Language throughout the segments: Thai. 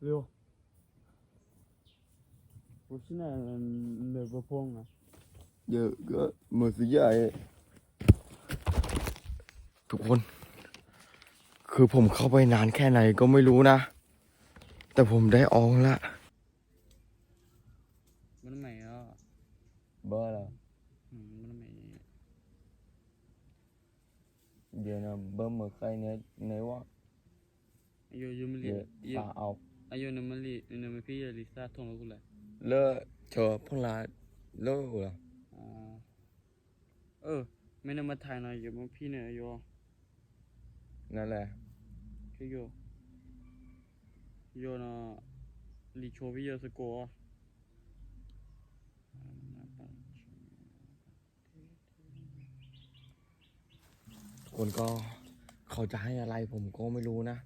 六，我现在哪个碰啊？ เยอะก็หมดสิใหญ่ทุกคน คือผมเข้าไปนานแค่ไหนก็ไม่รู้นะ แต่ผมได้อองละ มันไม่อ่ะ เบอร์ละ อืมมันไม่ เดี๋ยวนะเบอร์เมื่อใครเนี่ยไหนวะ อายุยังไม่ เดี๋ เรี ย ยว อายุ ฝาเอา อายุนั่นมันรีนั่นมันพี่ลิซ่าทงแล้วกูเลย เลอะเชอพงลา เลอะเหรออ๋อเออไม่นำมาถ่ายหน่อยอยู่มันพี่เนี่ยอายุนั่นแหละคืออยู่อยู่นะลีโชวิเยสโกะทุกคนก็เขาจะให้อะไรผมก็ไม่รู้นะ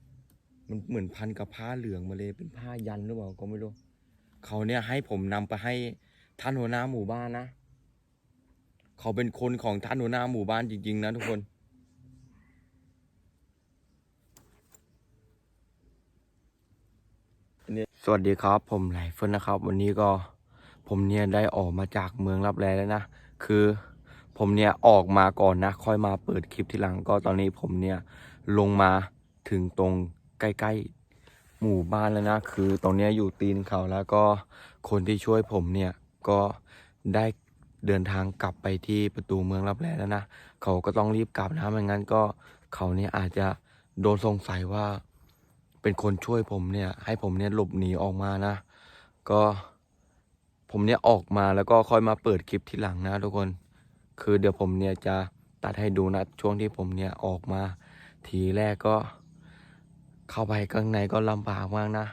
มันเหมือนพันกับผ้าเหลืองมาเลยเป็นผ้ายันหรือเปล่าก็ไม่รู้เขาเนี่ยให้ผมนำไปให้ท่านหัวหน้าหมู่บ้านนะเขาเป็นคนของท่านหัวหน้าหมู่บ้านจริง ๆ นะทุกคน สวัสดีครับ ผมไหลเฟินนะครับ วันนี้ก็ผมเนี่ยได้ออกมาจากเมืองรับแลแล้วนะ คือผมเนี่ยออกมาก่อนนะ ค่อยมาเปิดคลิปทีหลังก็ตอนนี้ผมเนี่ยลงมาถึงตรง ใกล้ๆหมู่บ้านแล้วนะ คือตรงนี้อยู่ตีนเขาแล้วก็คนที่ช่วยผมเนี่ยก็ได้เดินทางกลับไปที่ประตูเมืองรับแลแล้วนะเขาก็ต้องรีบกลับนะไม่งั้นก็เขาเนี่ยอาจจะโดนสงสัยว่า เป็นคนช่วยผมเนี่ย ให้ผมเนี่ยหลบหนีออกมานะ ก็ผมเนี่ยออกมาแล้วก็ค่อยมาเปิดคลิปที่หลังนะทุกคน คือเดี๋ยวผมเนี่ยจะตัดให้ดูนะช่วงที่ผมเนี่ยออกมา ทีแรกก็ เข้าไปข้างในก็ลำบากมากนะ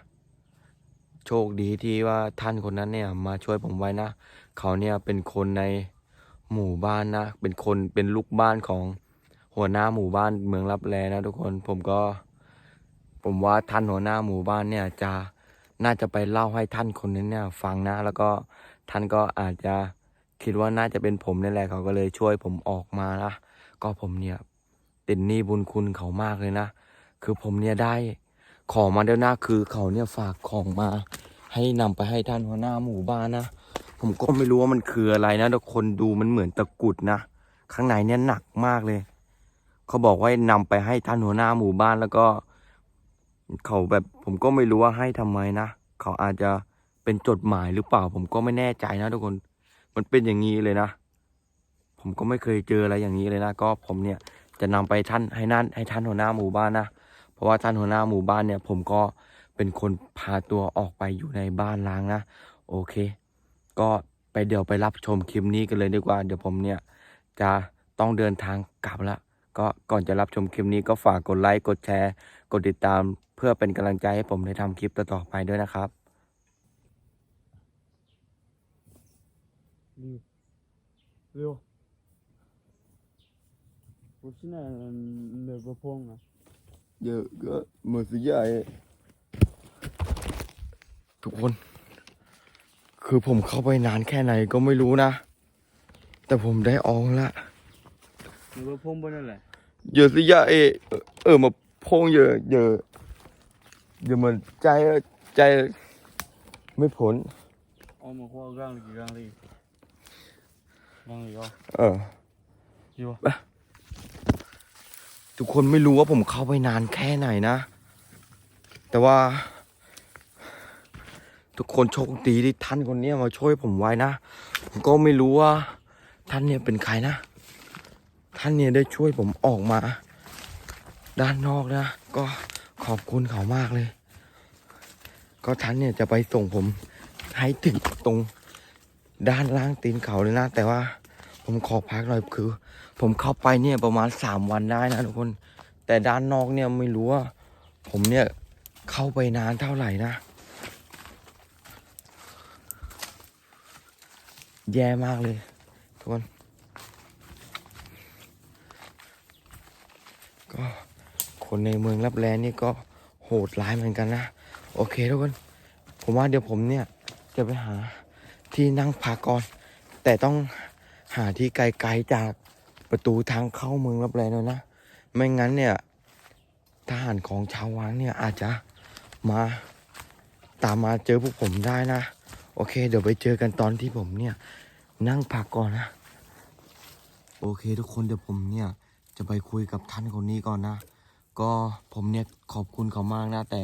โชคดีที่ว่าท่านคนนั้นเนี่ยมาช่วยผมไว้นะ เขาเนี่ยเป็นคนในหมู่บ้านนะ เป็นคนเป็นลูกบ้านของหัวหน้าหมู่บ้านเมืองรับแลนะทุกคนผมก็ ผมว่าท่านหัวหน้าหมู่บ้านเนี่ยจะน่าจะไปเล่าให้ท่านคนนั้นเนี่ยฟังนะ แล้วก็ท่านก็อาจจะคิดว่าน่าจะเป็นผมนี่แหละเขาก็เลยช่วยผมออกมานะก็ผมเนี่ยเป็นหนี้บุญคุณเขามากเลยนะ คือผมเนี่ยได้ของมาแล้วนะคือเขาเนี่ยฝากของมา ให้นำไปให้ท่านหัวหน้าหมู่บ้านนะ ผมก็ไม่รู้ว่ามันคืออะไรนะแต่คนดูมันเหมือนตะกุดนะข้างในเนี่ยหนักมากเลย เขาบอกว่าให้นำไปให้ท่านหัวหน้าหมู่บ้านแล้วก็ เขาแบบผมก็ไม่รู้ว่าให้ทำไมนะเขาอาจจะเป็นจดหมายหรือเปล่า ผมก็ไม่แน่ใจนะทุกคน มันเป็นอย่างนี้เลยนะผมก็ไม่เคยเจออะไรอย่างนี้เลยนะ ก็ผมเนี่ยจะนำไปท่านให้นั่นให้ท่านหัวหน้าหมู่บ้านนะ เพราะว่าท่านหัวหน้าหมู่บ้านเนี่ย ผมก็เป็นคนพาตัวออกไปอยู่ในบ้านล้างนะ โอเค ก็ไปเดี๋ยวไปรับชมคลิปนี้กันเลยดีกว่า เดี๋ยวผมเนี่ยจะต้องเดินทางกลับละ ก็ก่อนจะรับชมคลิปนี้ก็ฝากกดไลค์กดแชร์ กดติดตามเพื่อเป็นกำลังใจให้ผมได้ทำคลิปต่อๆไปด้วยนะครับ 六，六，我现在哪个碰啊？ เยอะก็เหมือนสีใหญ่ทุกคน คือผมเข้าไปนานแค่ไหนก็ไม่รู้นะ แต่ผมได้อองละหรือว่พงบนนั่นแหละเยอะสิยะเอเออมาพงเยอะเยอะเยอะเหมือนใจใจไม่ผลออามาข้อร่างกี่ร่างเลยร่างเลยก็เอออยู่ปะ ทุกคนไม่รู้ว่าผมเข้าไปนานแค่ไหนนะ แต่ว่า ทุกคนโชคดีที่ท่านคนนี้มาช่วยผมไว้นะ ผมก็ไม่รู้ว่า ท่านเนี่ยเป็นใครนะ ท่านเนี่ยได้ช่วยผมออกมา ด้านนอกนะ ก็ขอบคุณเขามากเลย ก็ท่านเนี่ยจะไปส่งผมให้ถึงตรงด้านล่างตีนเขาเลยนะ แต่ว่า ผมขอพักหน่อยคือ ผมเข้าไปเนี่ยประมาณสามวันได้นะทุกคน แต่ด้านนอกเนี่ยไม่รู้ว่า ผมเนี่ยเข้าไปนานเท่าไหร่นะแย่มากเลยทุกคนก็คนในเมืองรับแลนี่ก็โหดร้ายเหมือนกันนะ โอเคทุกคน ผมว่าเดี๋ยวผมเนี่ยจะไปหาที่นั่งพักก่อน แต่ต้อง หาที่ไกลๆจากประตูทางเข้าเมืองรับแลหน่อยนะ ไม่งั้นเนี่ยทหารของชาววังเนี่ยอาจจะมาตามมาเจอพวกผมได้นะ โอเค เดี๋ยวไปเจอกันตอนที่ผมเนี่ย นั่งพักก่อนนะ โอเค ทุกคนเดี๋ยวผมเนี่ยจะไปคุยกับท่านคนนี้ก่อนนะ ก็ผมเนี่ยขอบคุณเขามากนะ แต่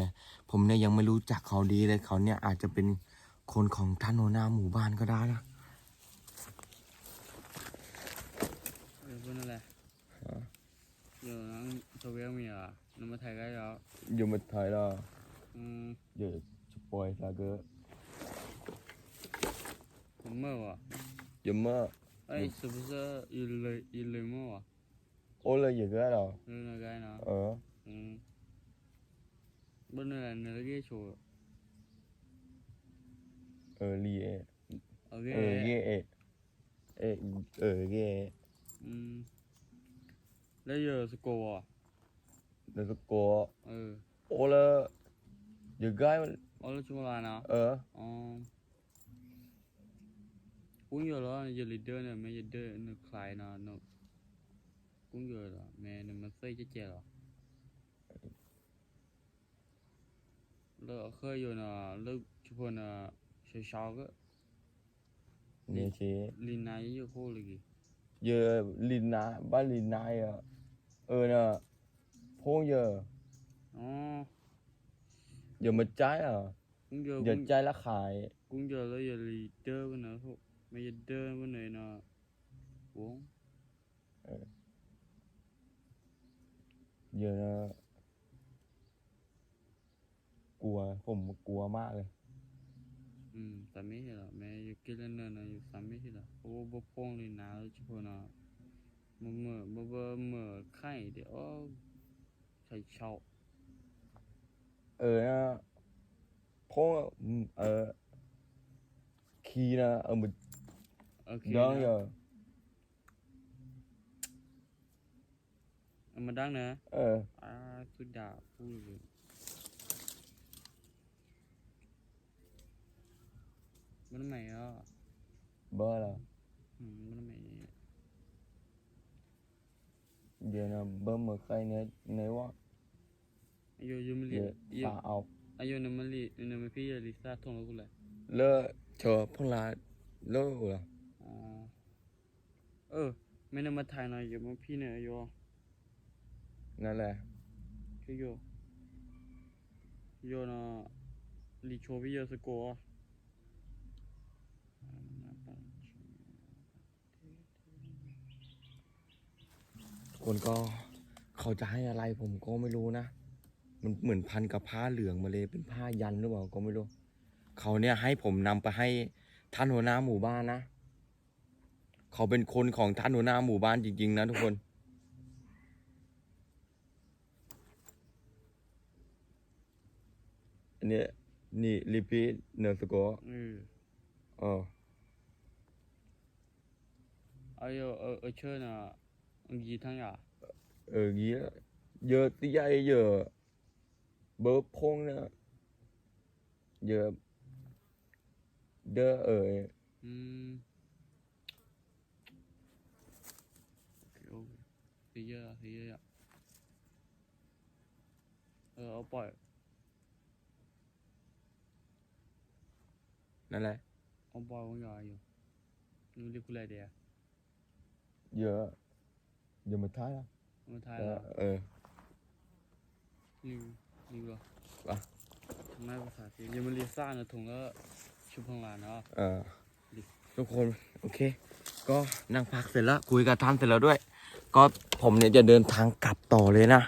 ผมเนี่ยยังไม่รู้จักเขาดีเลยเขาเนี่ยอาจจะเป็นคนของท่านหัวหน้าหมู่บ้านก็ได้นะ เออเป็นอะไรเดี๋ยวนั่งโซเวียมีอ่ะนั่งมาไทยก็แล้ว อยู่มาไทยแล้ว อืม เดี๋ยวจะปล่อยซาเกอ ผมเมื่อวะ เดี๋ยวเมื่อ 哎，是不是一雷一雷梦啊？ โอ้เลยอย่างเงี้ยเหรอ 那那个呢？ เออ 嗯，不能来那个说 เออรีเอ ，OK， เอ อืม แล้วเยอสกอร์อะแล้วก็กอวเออโอ้ละยู่ไงล้อาแล้วช่วงเวลานะเออ อ๋อกุ้งเยอะแล้วเยอะลีดเดอร์เนี่ยไม่ลีดเดอร์เนี่ยคลายนะเนอะกุ้งเยอะแล้วแม่เนี่ยมันเซ่เจะเจ๋อหรอแล้วเคยอยู่นะเลิกชุบนะเช้าๆก็เนี่ชี ลีนายอยู่คู่เลยกี่ามาใจอะ cũng giờ อย่า cũng ใจละขาย cũng giờ là giờ lì đơ cái nữa thôi mà giờ đơ cái này là uống เยอะนะกลัวผมกลัวมากเลย ừ tạm mấy là mẹ giờ kia lên nè là giờ tạm mấy là ô bố phong lì nào chứ thôi là mà mở mà mở mở khai để ó thầy chậu เออนะพงอืมเออคีนะเออมัน ok ย้องเย nè อะ mà đang nè เออ à tôi đã phu rồi bên mày á เบอร์ละ ừ bên mày เดี๋ย วนะเบอร์เมื่อใครเนี่ยไหนวะ ayo yo mới เดี๋ยว li สาเอา ayo nó mới li nó mới phi li sa thong nó lại เลอะเชอพงลาเลอะเหรอ ờ ờ mày nó mà thay này giờ mà phi này ayo นั่นแหละ cái yo yo nó li cho bây giờ sẽ có คนก็เขาจะให้อะไรผมก็ไม่รู้นะ มันเหมือนพันกับผ้าเหลืองมาเลยเป็นผ้ายันหรือเปล่าก็ไม่รู้ เขาเนี่ยให้ผมนำไปให้ท่านหัวหน้าหมู่บ้านนะ เขาเป็นคนของท่านหัวหน้าหมู่บ้านจริงๆนะทุกคนอันเนี้ยนี่ลิปีเนอร์สโกอ ừ อ๋อ ayo ở ở chơi là gì thằng à เอออย่างงี้นะเยอะที่ใหญ่เยอะเบอร์พงนะเยอะเด้อเออ Ừm. Ok, ok. Thì giờ thì giờ. Ờ, ông bỏi, นั่นแหละ ông bỏi con nhỏ อยู่นู่นเรียกคุณอะไรเดียเยอะเยอะมาท้ายแล้วมาทายเอแล้อวเออนี่นี่เหรอวะ ไม่ภาษาจีนยังมาเรียนซ่านะถุงก็ชุบพลังลานเนาะ เออทุกคนโอเค ก็นั่งพักเสร็จแล้วคุยกับท่านเสร็จแล้วด้วย ก็ผมเนี่ยจะเดินทางกลับต่อเลยนะ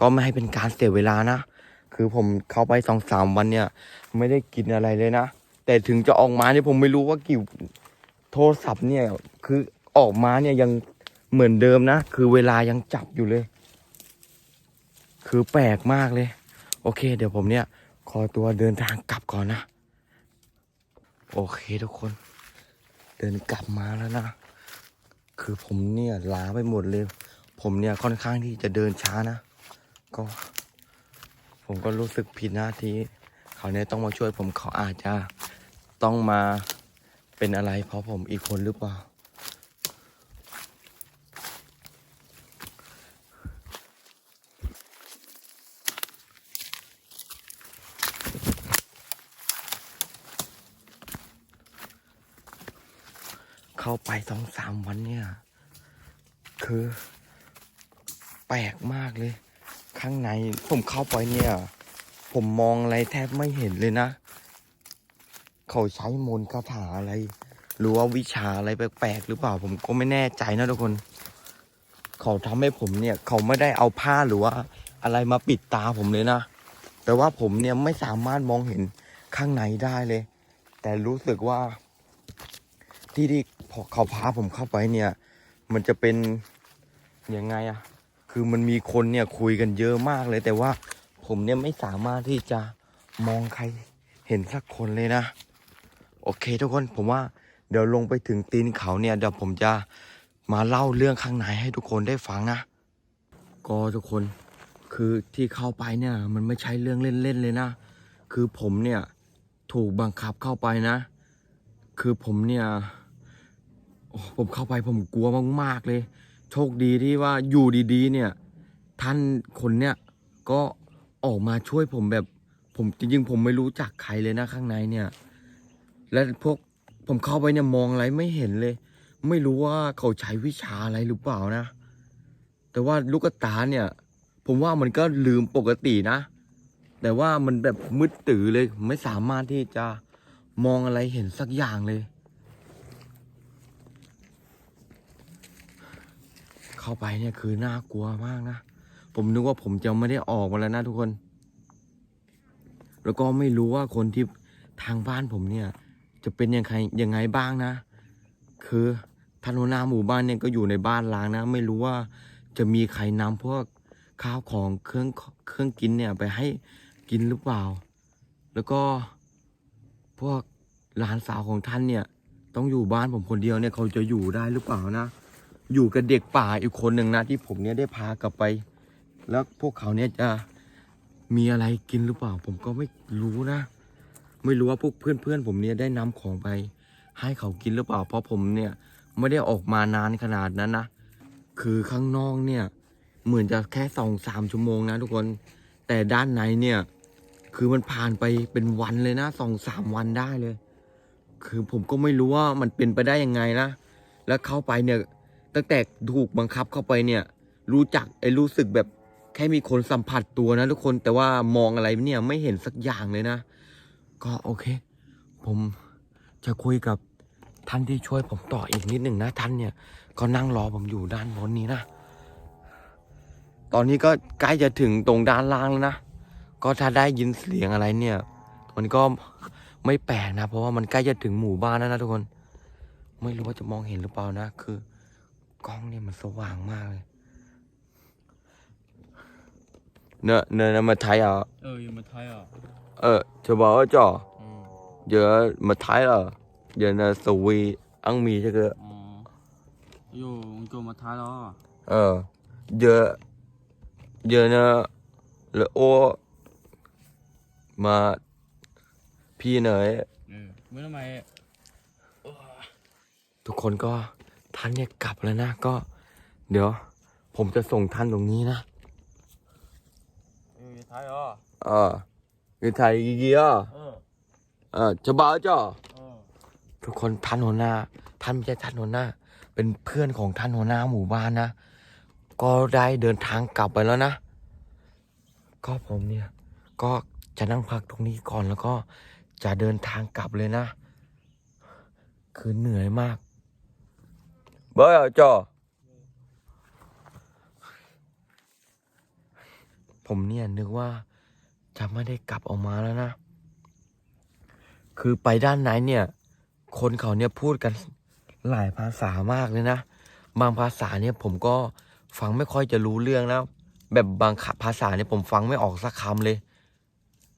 ก็ไม่ให้เป็นการเสียเวลานะ คือผมเข้าไปสองสามวันเนี่ย ไม่ได้กินอะไรเลยนะ แต่ถึงจะออกมาเนี่ยผมไม่รู้ว่ากี่โทรศัพท์เนี่ย คือออกมาเนี่ยยัง เหมือนเดิมนะ คือเวลายังจับอยู่เลย คือแปลกมากเลย โอเค เดี๋ยวผมเนี่ย ขอตัวเดินทางกลับก่อนนะ โอเคทุกคน เดินกลับมาแล้วนะ คือผมเนี่ยล้าไปหมดเลย ผมเนี่ยค่อนข้างที่จะเดินช้านะ ก็ ผมก็รู้สึกผิดนะที่เขาเนี่ยต้องมาช่วยผมเขาอาจจะต้องมาเป็นอะไรเพราะผมอีกคนหรือเปล่าาไปสองสามวันเนี่ย คือ แปลกมากเลย ข้างในผมเข้าไปเนี่ย ผมมองอะไรแทบไม่เห็นเลยนะ เขาใช้มนต์คาถาอะไร หรือว่าวิชาอะไรแปลกๆหรือเปล่า ผมก็ไม่แน่ใจนะทุกคน เขาทำให้ผมเนี่ย เขาไม่ได้เอาผ้าหรือว่า อะไรมาปิดตาผมเลยนะ แต่ว่าผมเนี่ยไม่สามารถมองเห็นข้างในได้เลย แต่รู้สึกว่า ที่ที่พอเขาพาผมเข้าไปเนี่ย มันจะเป็นยังไงอะคือมันมีคนเนี่ยคุยกันเยอะมากเลย แต่ว่าผมเนี่ยไม่สามารถที่จะมองใครเห็นสักคนเลยนะ โอเคทุกคนผมว่าเดี๋ยวลงไปถึงตีนเขาเนี่ยเดี๋ยวผมจะมาเล่าเรื่องข้างในให้ทุกคนได้ฟังนะ ก็ทุกคนคือที่เข้าไปเนี่ยมันไม่ใช่เรื่องเล่นๆเลยนะ คือผมเนี่ยถูกบังคับเข้าไปนะ คือผมเนี่ย ผมเข้าไปผมกลัวมากๆเลย โชคดีที่ว่าอยู่ดีๆ เนี่ย ท่านคนเนี่ยก็ออกมาช่วยผมแบบ ผมจริงๆ ผมไม่รู้จักใครเลยนะข้างในเนี่ย และพวกผมเข้าไปเนี่ยมองอะไรไม่เห็นเลย ไม่รู้ว่าเขาใช้วิชาอะไรหรือเปล่านะ แต่ว่าลูกตาเนี่ย ผมว่ามันก็ลืมปกตินะ แต่ว่ามันแบบมืดตื่อเลย ไม่สามารถที่จะมองอะไรเห็นสักอย่างเลย เข้าไปเนี่ยคือน่ากลัวมากนะ ผมนึกว่าผมจะไม่ได้ออกมาแล้วนะทุกคน แล้วก็ไม่รู้ว่าคนที่ทางบ้านผมเนี่ย จะเป็นยังไงยังไงบ้างนะ คือท่านหัวหน้าหมู่บ้านเนี่ยก็อยู่ในบ้านล้างนะ ไม่รู้ว่าจะมีใครนำพวกข้าวของเครื่องเครื่องกินเนี่ยไปให้กินหรือเปล่า แล้วก็พวกหลานสาวของท่านเนี่ย ต้องอยู่บ้านผมคนเดียวเนี่ยเขาจะอยู่ได้หรือเปล่านะ อยู่กับเด็กป่าอีกคนหนึ่งนะที่ผมเนี่ยได้พากลับไป แล้วพวกเขาเนี่ยจะมีอะไรกินหรือเปล่า ผมก็ไม่รู้นะ ไม่รู้ว่าพวกเพื่อนๆผมเนี่ยได้นำของไป ให้เขากินหรือเปล่า เพราะผมเนี่ยไม่ได้ออกมานานขนาดนั้นนะคือข้างนอกเนี่ยเหมือนจะแค่สองสามชั่วโมงนะทุกคน แต่ด้านในเนี่ย คือมันผ่านไปเป็นวันเลยนะสองสามวันได้เลย คือผมก็ไม่รู้ว่ามันเป็นไปได้ยังไงนะ แล้วเข้าไปเนี่ย ตั้งแต่ถูกบังคับเข้าไปเนี่ย รู้จักไอ้รู้สึกแบบแค่มีคนสัมผัสตัวนะทุกคนแต่ว่ามองอะไรเนี่ยไม่เห็นสักอย่างเลยนะ ก็โอเค ผมจะคุยกับท่านที่ช่วยผมต่ออีกนิดหนึ่งนะท่านเนี่ย ก็นั่งรอผมอยู่ด้านบนนี้นะ ตอนนี้ก็ใกล้จะถึงตรงด้านล่างแล้วนะ ก็ถ้าได้ยินเสียงอะไรเนี่ย มันก็ไม่แปลกนะ เพราะว่ามันใกล้จะถึงหมู่บ้านแล้วนะทุกคน ไม่รู้ว่าจะมองเห็นหรือเปล่านะ คือ กล้องเนี่ยมันสว่างมากเลย เนอะเนอะมาไทยอะเออยังมาไทยอะเออจะบอกว่าจ่ออืม giờ mà thái là giờ là sầu vi ăn mì cho kìa อ๋ออยู่มึงโจมาไทยแล้วอะ ờ giờ giờ là là ô mà phi này เออเมื่อทำไมทุกคนก็ ท่านเนี่ยกลับแล้วนะ ก็ เดี๋ยว ผมจะส่งท่านตรงนี้นะเออไทยอะ ờ người thầy gì gì à เออ ờ cho bảo cho เออทุกคนท่านหัวหน้า ท่านไม่ใช่ท่านหัวหน้า เป็นเพื่อนของท่านหัวหน้าหมู่บ้านนะ ก็ได้เดินทางกลับไปแล้วนะ ก็ผมเนี่ย ก็จะนั่งพักตรงนี้ก่อนแล้วก็จะเดินทางกลับเลยนะ คือเหนื่อยมาก เบอร์จอผมเนี่ยนึกว่าจะไม่ได้กลับออกมาแล้วนะ คือไปด้านไหนเนี่ย คนเขาเนี่ยพูดกันหลายภาษามากเลยนะ บางภาษาเนี่ยผมก็ฟังไม่ค่อยจะรู้เรื่องนะแบบบางภาษาเนี่ยผมฟังไม่ออกสักคำเลย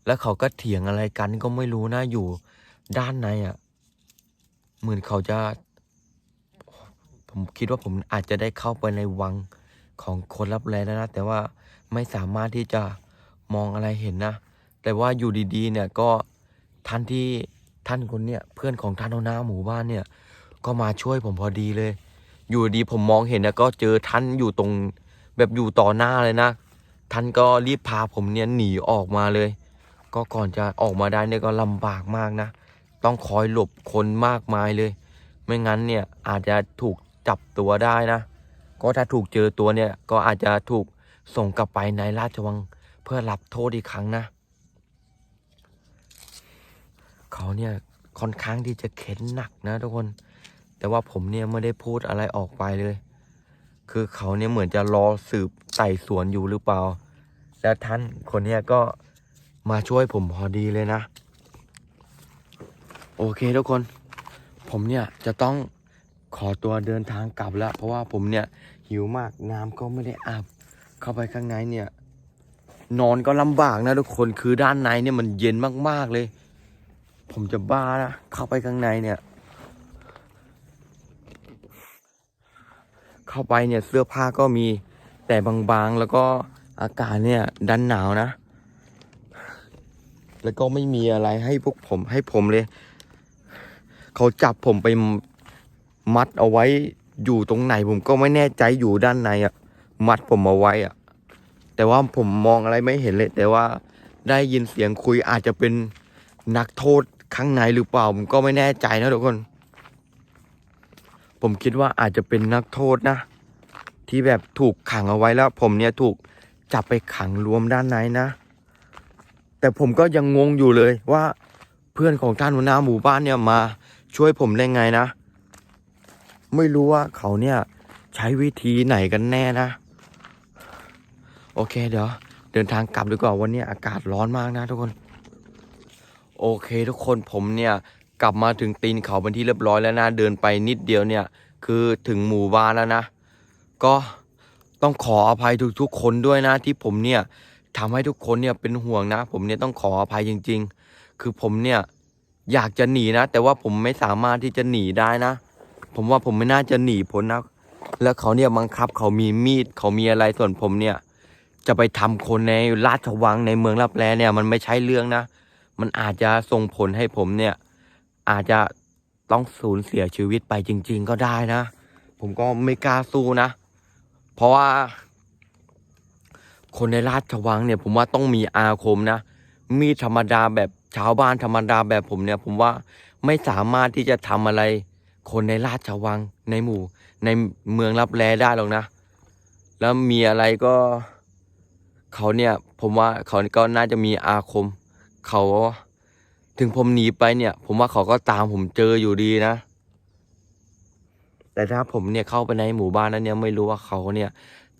แล้วเขาก็เถียงอะไรกันก็ไม่รู้นะอยู่ด้านในอะ่ะ เหมือนเขาจะ ผมคิดว่าผมอาจจะได้เข้าไปในวังของคนรับแลแล้วนะ แต่ว่าไม่สามารถที่จะมองอะไรเห็นนะ แต่ว่าอยู่ดีๆ เนี่ยก็ท่านที่ท่านคนเนี่ยเพื่อนของท่านหัวหน้าหมู่บ้านเนี่ย ก็มาช่วยผมพอดีเลย อยู่ดีผมมองเห็นนะก็เจอท่านอยู่ตรงแบบอยู่ต่อหน้าเลยนะ ท่านก็รีบพาผมเนี่ยหนีออกมาเลย ก็ก่อนจะออกมาได้เนี่ยก็ลำบากมากนะ ต้องคอยหลบคนมากมายเลย ไม่งั้นเนี่ยอาจจะถูก จับตัวได้นะ ก็ถ้าถูกเจอตัวเนี่ยก็อาจจะถูกส่งกลับไปในราชวังเพื่อรับโทษอีกครั้งนะ เขาเนี่ยค่อนข้างที่จะเข็นหนักนะทุกคน แต่ว่าผมเนี่ยไม่ได้พูดอะไรออกไปเลย คือเขาเนี่ยเหมือนจะรอสืบไต่สวนอยู่หรือเปล่า แล้วท่านคนเนี้ยก็มาช่วยผมพอดีเลยนะ โอเคทุกคน ผมเนี่ยจะต้อง ขอตัวเดินทางกลับแล้ว เพราะว่าผมเนี่ยหิวมากน้ำก็ไม่ได้อาบเข้าไปข้างในเนี่ย นอนก็ลำบากนะทุกคนคือด้านในเนี่ยมันเย็นมากๆเลย ผมจะบ้านะเข้าไปข้างในเนี่ย เข้าไปเนี่ยเสื้อผ้าก็มีแต่บางๆแล้วก็อากาศเนี่ยดันหนาวนะ แล้วก็ไม่มีอะไรให้พวกผมให้ผมเลย เขาจับผมไป มัดเอาไว้อยู่ตรงไหนผมก็ไม่แน่ใจอยู่ด้านในอะ่ะ มัดผมเอาไว้อะ่ะ แต่ว่าผมมองอะไรไม่เห็นเลย แต่ว่าได้ยินเสียงคุยอาจจะเป็นนักโทษข้างในหรือเปล่า ผมก็ไม่แน่ใจนะทุกคน ผมคิดว่าอาจจะเป็นนักโทษนะ ที่แบบถูกขังเอาไว้แล้ว ผมเนี่ยถูกจับไปขังรวมด้านในนะ แต่ผมก็ยังงงอยู่เลยว่าเพื่อนของท่านหัวหน้าหมู่บ้านเนี่ยมาช่วยผมได้ไงนะ ไม่รู้ว่าเขาเนี่ยใช้วิธีไหนกันแน่นะ โอเคเดี๋ยว เดินทางกลับดีกว่าวันนี้อากาศร้อนมากนะทุกคน โอเคทุกคนผมเนี่ยกลับมาถึงตีนเขาเป็นที่เรียบร้อยแล้วนะ เดินไปนิดเดียวเนี่ย คือถึงหมู่บ้านแล้วนะ ก็ต้องขออภัยทุกๆคนด้วยนะที่ผมเนี่ยทำให้ทุกคนเนี่ยเป็นห่วงนะ ผมเนี่ยต้องขออภัยจริง ๆ คือผมเนี่ยอยากจะหนีนะ แต่ว่าผมไม่สามารถที่จะหนีได้นะ ผมว่าผมไม่น่าจะหนีพ้นนะแล้วเขาเนี่ยบังคับเขามีมีดเขามีอะไรส่วนผมเนี่ย จะไปทำคนในราชวังในเมืองรับแลเนี่ย มันไม่ใช่เรื่องนะ มันอาจจะส่งผลให้ผมเนี่ย อาจจะต้องสูญเสียชีวิตไปจริง ๆ ก็ได้นะ ผมก็ไม่กล้าสู้นะ เพราะว่า คนในราชวังเนี่ย ผมว่าต้องมีอาคมนะ มีดธรรมดาแบบชาวบ้านธรรมดาแบบผมเนี่ย ผมว่าไม่สามารถที่จะทำอะไร คนในราชวังในหมู่ ในเมืองรับแลได้หรอกนะ แล้วมีอะไรก็เขาเนี่ยผมว่าเขาก็น่าจะมีอาคม เขาถึงผมหนีไปเนี่ย ผมว่าเขาก็ตามผมเจออยู่ดีนะ แต่ถ้าผมเนี่ยเข้าไปในหมู่บ้านนั้นเนี่ยไม่รู้ว่าเขาเนี่ย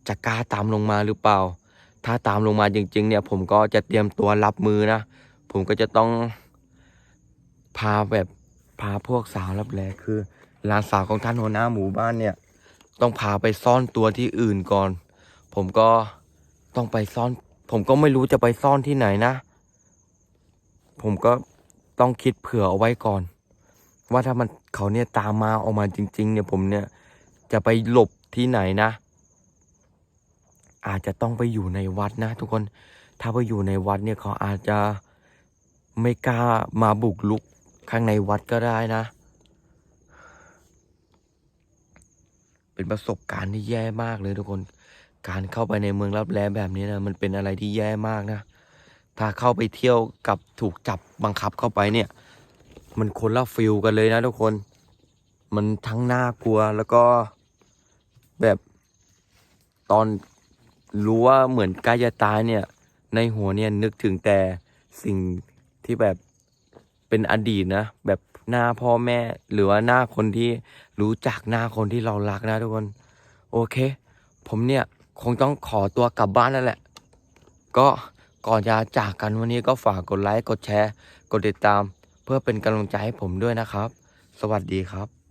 จะกล้าตามลงมาหรือเปล่า ถ้าตามลงมาจริง ๆ เนี่ย ผมก็จะเตรียมตัวรับมือนะ ผมก็จะต้องพาแบบ พาพวกสาวรับแลคือหลานสาวของท่านหัวหน้าหมู่บ้านเนี่ย ต้องพาไปซ่อนตัวที่อื่นก่อน ผมก็ต้องไปซ่อน ผมก็ไม่รู้จะไปซ่อนที่ไหนนะ ผมก็ต้องคิดเผื่อเอาไว้ก่อน ว่าถ้ามันเขาเนี่ยตามมาออกมาจริง ๆ เนี่ยผมเนี่ยจะไปหลบที่ไหนนะ อาจจะต้องไปอยู่ในวัดนะ ทุกคนถ้าไปอยู่ในวัดเนี่ยเขาอาจจะไม่กล้ามาบุกลุก ข้างในวัดก็ได้นะ เป็นประสบการณ์ที่แย่มากเลยทุกคน การเข้าไปในเมืองรับแลแบบนี้นะ มันเป็นอะไรที่แย่มากนะ ถ้าเข้าไปเที่ยวกับถูกจับบังคับเข้าไปเนี่ย มันคนละฟิลกันเลยนะทุกคน มันทั้งน่ากลัวแล้วก็แบบตอนรู้ว่าเหมือนใกล้จะตายเนี่ย ในหัวเนี่ยนึกถึงแต่สิ่งที่แบบ เป็นอดีตนะ แบบหน้าพ่อแม่ หรือว่าหน้าคนที่รู้จักหน้าคนที่เรารักนะทุกคน โอเค ผมเนี่ยคงต้องขอตัวกลับบ้านแล้วแหละ ก็ก่อนจะจากกันวันนี้ก็ฝากกดไลค์ กดแชร์ กดติดตาม เพื่อเป็นกำลังใจให้ผมด้วยนะครับ สวัสดีครับ